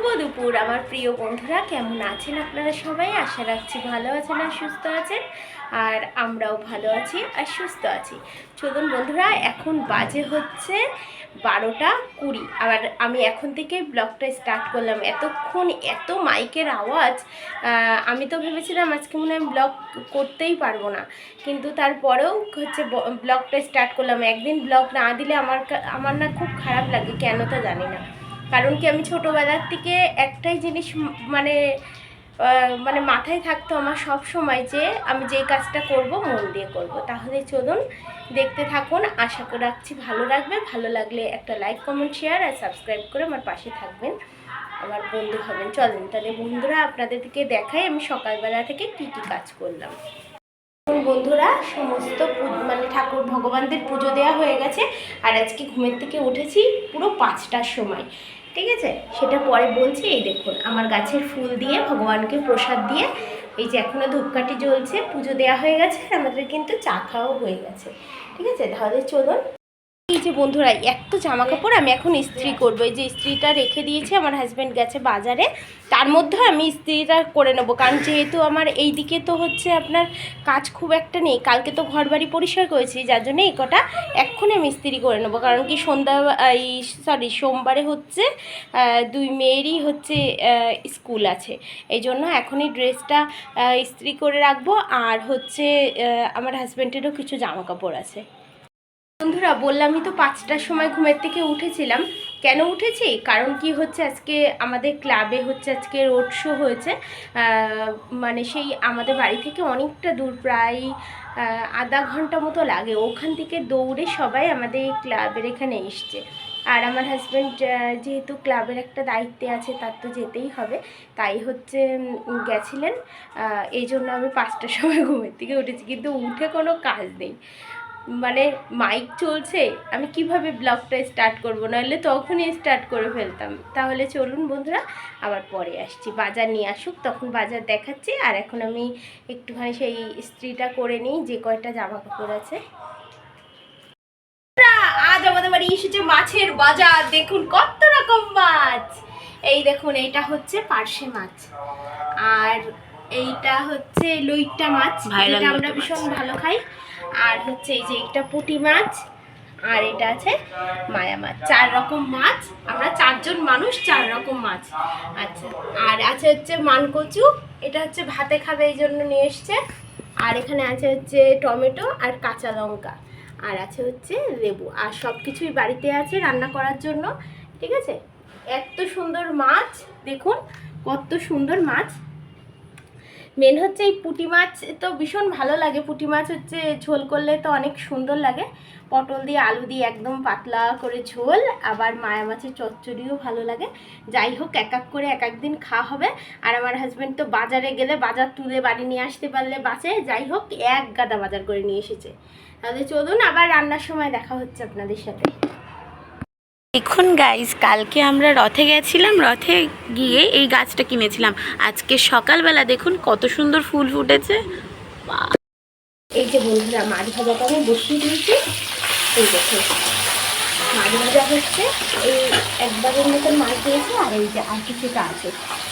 শুভ দুপুর, আমার প্রিয় বন্ধুরা, কেমন আছেন আপনারা সবাই? আশা রাখছি ভালো আছেন আর সুস্থ আছেন, আর আমরাও ভালো আছি আর সুস্থ আছি। চলুন বন্ধুরা, এখন বাজে হচ্ছে বারোটা কুড়ি। আবার আমি এখন থেকে ব্লগটা স্টার্ট করলাম। এতক্ষণ এত মাইকের আওয়াজ আমি তো ভেবেছিলাম আজকে মনে হয় ব্লগ করতেই পারব না। কিন্তু তারপরেও হচ্ছে ব্লগটা স্টার্ট করলাম। একদিন ব্লগ না দিলে আমার আমার না খুব খারাপ লাগে, কেন তা জানি না। কারণ কি আমি ছোটোবেলার থেকে একটাই জিনিস মানে মানে মাথায় থাকতো আমার সব সময় যে আমি যে কাজটা করব মন দিয়ে করব। তাহলে চলুন দেখতে থাকুন। আশা করে রাখছি ভালো লাগবে। ভালো লাগলে একটা লাইক কমেন্ট শেয়ার আর সাবস্ক্রাইব করে আমার পাশে থাকবেন। আমার বন্ধু হবেন। চলেন তাহলে বন্ধুরা, আপনাদেরকে দেখাই আমি সকালবেলা থেকে কি কি কাজ করলাম। বন্ধুরা, সমস্ত মানে ঠাকুর ভগবানদের পুজো দেওয়া হয়ে গেছে। আর আজকে ঘুমের থেকে উঠেছি পুরো পাঁচটার সময়। ঠিক আছে? সেটা পরে বলছি, এই দেখুন, আমার গাছের ফুল দিয়ে, ভগবানকে প্রসাদ দিয়ে, এই যে এখনও ধূপকাঠি জ্বলছে, পুজো দেওয়া হয়ে গেছে আমাদের কিন্তু চা খাওয়াও হয়ে গেছে। ঠিক আছে? তাহলে চলুন। এই যে বন্ধুরা এত জামা কাপড় আমি এখন ইস্ত্রি করব। এই যে ইস্ত্রিটা রেখে দিয়েছি, আমার হাজব্যান্ড গেছে বাজারে। তার মধ্যে আমি ইস্ত্রিটা করে নেব। কারণ যেহেতু আমার এই দিকে তো হচ্ছে আপনার কাজ খুব একটা নেই, কালকে তো ঘর বাড়ি পরিষ্কার করেছি, যার জন্য এই কটা এক্ষুনি আমি ইস্ত্রি করে নেব। কারণ কি সন্ধ্যা, এই সরি সোমবারে হচ্ছে দুই মেয়েরই হচ্ছে স্কুল আছে। এই জন্য এখনই ড্রেসটা ইস্ত্রি করে রাখব। আর হচ্ছে আমার হাজব্যান্ডেরও কিছু জামা কাপড় আছে। বন্ধুরা, বললামই তো পাঁচটার সময় ঘুমের থেকে উঠেছিলাম। কেন উঠেছি? কারণ কি হচ্ছে আজকে আমাদের ক্লাবে হচ্ছে আজকে রোড শো হয়েছে। মানে সেই আমাদের বাড়ি থেকে অনেকটা দূর, প্রায় আধা ঘণ্টা মতো লাগে। ওখান থেকে দৌড়ে সবাই আমাদের এই ক্লাবের এখানে এসছে। আর আমার হাজব্যান্ড যেহেতু ক্লাবের একটা দায়িত্বে আছে, তার তো যেতেই হবে। তাই হচ্ছে গেছিলেন। এই জন্য আমি পাঁচটার সময় ঘুমের থেকে উঠেছি। কিন্তু উঠে কোনো কাজ নেই। মানে মাইক চলছে আমি কীভাবে ব্লগটা স্টার্ট করব? নাহলে তখনই স্টার্ট করে ফেলতাম। তাহলে চলুন বন্ধুরা আবার পরে আসছি। বাজার নিয়ে আসুক তখন বাজার দেখাচ্ছি। আর এখন আমি একটুখানি সেই ইস্ত্রিটা করে নিই যে কয়টা জামা কাপড় আছে আজ আমাদের বাড়ি এসেছে মাছের বাজার। দেখুন কত রকম মাছ! এই দেখুন এইটা হচ্ছে পার্শে মাছ। আর এইটা হচ্ছে লইট্টা মাছ। যেটা আমরা ভীষণ ভালো খাই। আর হচ্ছে এই যে একটা পুঁটি মাছ, আর এটা আছে মায়া মাছ। চার রকম মাছ, আমরা চারজন মানুষ চার রকম মাছ। আচ্ছা আর আছে হচ্ছে মানকচু, এটা হচ্ছে ভাতে খাবে এই জন্য নিয়ে এসছে। আর এখানে আছে হচ্ছে টমেটো আর কাঁচা লঙ্কা, আর আছে হচ্ছে লেবু। আর সব কিছুই বাড়িতে আছে রান্না করার জন্য, ঠিক আছে? এত সুন্দর মাছ, দেখুন, কত সুন্দর মাছ। মেন হচ্ছে এই পুঁটি মাছ, তো ভীষণ ভালো লাগে। পুঁটি মাছ হচ্ছে, ঝোল করলে তো অনেক সুন্দর লাগে। পটল দিয়ে আলু দিয়ে একদম পাতলা করে ঝোল, আবার মায়া মাছের চচ্চড়িও ভালো লাগে। যাই হোক, এক এক করে এক এক দিন খাওয়া হবে। আর আমার হাজব্যান্ড তো বাজারে গেলে, বাজার তুলে বাড়ি নিয়ে আসতে পারলে বাঁচে। যাই হোক, এক গাদা বাজার করে নিয়ে এসেছে। তাহলে চলুন, আবার রান্নার সময় দেখা হচ্ছে আপনাদের সাথে। দেখুন গাইস কালকে আমরা রথে গেছিলাম, রথে গিয়ে এই গাছটা কিনেছিলাম। আজকে সকালবেলা দেখুন কত সুন্দর ফুল ফুটেছে। এই যে বন্ধুরা মাছ ভাজাটা আমি বসিয়ে দিয়েছি। এই দেখুন মাছ ভাজা হচ্ছে। এই একবারের মতন মাছ দিয়েছি, আর এই যে আর কিছুটা আছে।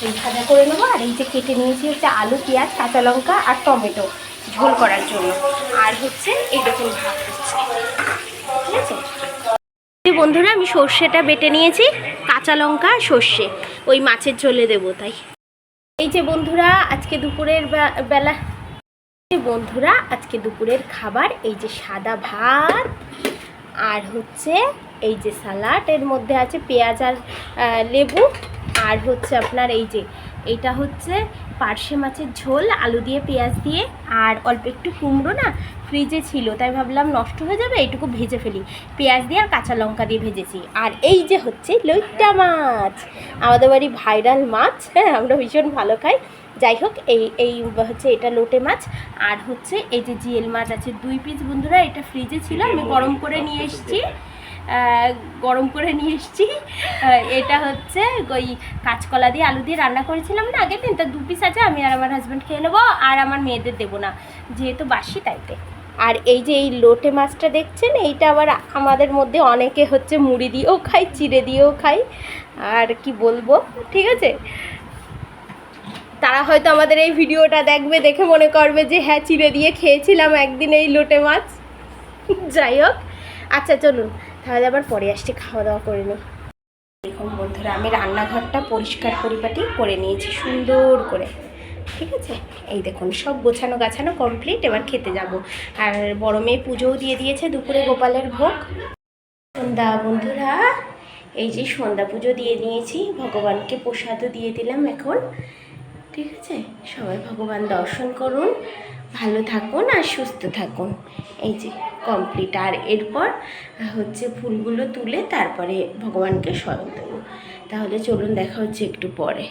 এই ভাজা করে নেব, আর এই যে কেটে নিয়েছি হচ্ছে আলু, পেঁয়াজ, কাঁচা লঙ্কা আর টমেটো ঝোল করার জন্য। আর হচ্ছে এই দেখুন ভাত হচ্ছে। বন্ধুরা, আমি সর্ষেটা বেটে নিয়েছি, কাঁচা লঙ্কা সর্ষে। ওই মাছের ঝোলে দেবো তাই। এই যে বন্ধুরা, আজকে দুপুরের বেলা। বন্ধুরা, আজকে দুপুরের খাবার, এই যে সাদা ভাত, আর হচ্ছে এই যে সালাড, এর মধ্যে আছে পেঁয়াজ আর লেবু, আর হচ্ছে আপনার এই যে এইটা হচ্ছে পার্শে মাছের ঝোল, আলু দিয়ে পেঁয়াজ দিয়ে, আর অল্প একটু কুমড়ো না ফ্রিজে ছিল, তাই ভাবলাম নষ্ট হয়ে যাবে এইটুকু ভেজে ফেলি। পেঁয়াজ দিয়ে আর কাঁচা লঙ্কা দিয়ে ভেজেছি। আর এই যে হচ্ছে লইট্টা মাছ, আমাদের বাড়ি ভাইরাল মাছ হ্যাঁ আমরা ভীষণ ভালো খাই। যাই হোক, এই এই হচ্ছে এটা লোটে মাছ, আর হচ্ছে এই যে জিএল মাছ আছে, দুই পিস বন্ধুরা, এটা ফ্রিজে ছিল, আমি গরম করে নিয়ে এসেছি। গরম করে নিয়ে এসেছি। এটা হচ্ছে ওই কাঁচকলা দিয়ে আলু দিয়ে রান্না করেছিলাম না আগের দিন। তা দু পিস আছে, আমি আর আমার হাজব্যান্ড খেয়ে নেব, আর আমার মেয়েদের দেবো না, যেহেতু বাসি তাইতে আর এই যে এই লোটে মাছটা দেখছেন, এইটা আবার আমাদের মধ্যে অনেকে হচ্ছে মুড়ি দিয়েও খাই চিড়ে দিয়েও খাই আর কি বলব, ঠিক আছে? তারা হয়তো আমাদের এই ভিডিওটা দেখবে, দেখে মনে করবে যে হ্যাঁ চিড়ে দিয়ে খেয়েছিলাম একদিন এই লোটে মাছ। যাই হোক আচ্ছা চলুন। তাহলে আবার পরে আসছি খাওয়া দাওয়া করে নিই দেখুন বন্ধুরা, আমি রান্নাঘরটা পরিষ্কার পরিপাটি করে নিয়েছি, সুন্দর করে। ঠিক আছে? এই দেখুন, সব গোছানো গাছানো কমপ্লিট এবার খেতে যাব। আর বড় মেয়ে পুজোও দিয়ে দিয়েছে দুপুরে গোপালের ভোগ। সন্ধ্যা, বন্ধুরা, এই যে সন্ধ্যা পুজো দিয়ে নিয়েছি ভগবানকে প্রসাদও দিয়ে দিলাম এখন। ঠিক আছে? সবাই ভগবান দর্শন করুন, ভালো থাকুন আর সুস্থ থাকুন। এই যে কমপ্লিট আর এরপর হচ্ছে ফুলগুলো তুলে তারপরে ভগবানকে স্মরণ দেবো। তাহলে চলুন দেখা হচ্ছে একটু পরে।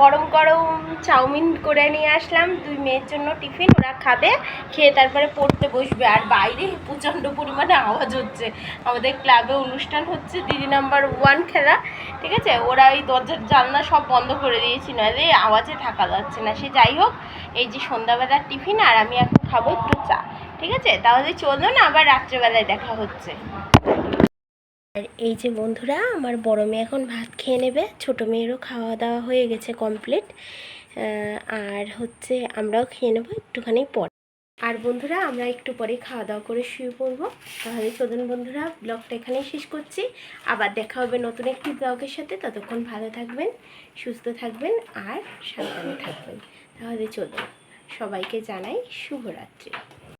গরম গরম চাউমিন করে নিয়ে আসলাম। দুই মেয়ের জন্য টিফিন, ওরা খাবে, খেয়ে তারপরে পড়তে বসবে। আর বাইরে প্রচণ্ড পরিমাণে আওয়াজ হচ্ছে। আমাদের ক্লাবে অনুষ্ঠান হচ্ছে দিদি নাম্বার ওয়ান খেলা, ঠিক আছে? ওরা ওই দরজার জানলা সব বন্ধ করে দিয়েছি নাহলে আওয়াজে থাকা যাচ্ছে না। সে যাই হোক, এই যে সন্ধ্যাবেলার টিফিন, আর আমি এখন খাব একটু চা, ঠিক আছে? তাহলে চলো না আবার রাত্রেবেলায় দেখা হচ্ছে। আর এই যে বন্ধুরা, আমার বড় মেয়ে এখন ভাত খেয়ে নেবে। ছোটো মেয়েরও খাওয়া দাওয়া হয়ে গেছে কমপ্লিট আর হচ্ছে আমরাও খেয়ে নেব একটুখানি পর। আর বন্ধুরা, আমরা একটু পরে খাওয়া দাওয়া করে শুয়ে পড়ব। তাহলে চোদন বন্ধুরা ব্লগটা এখানেই শেষ করছি। আবার দেখা হবে নতুন একটি ব্লগের সাথে। ততক্ষণ ভালো থাকবেন, সুস্থ থাকবেন আর সাবধানে থাকবেন। তাহলে চলুন, সবাইকে জানাই শুভরাত্রি।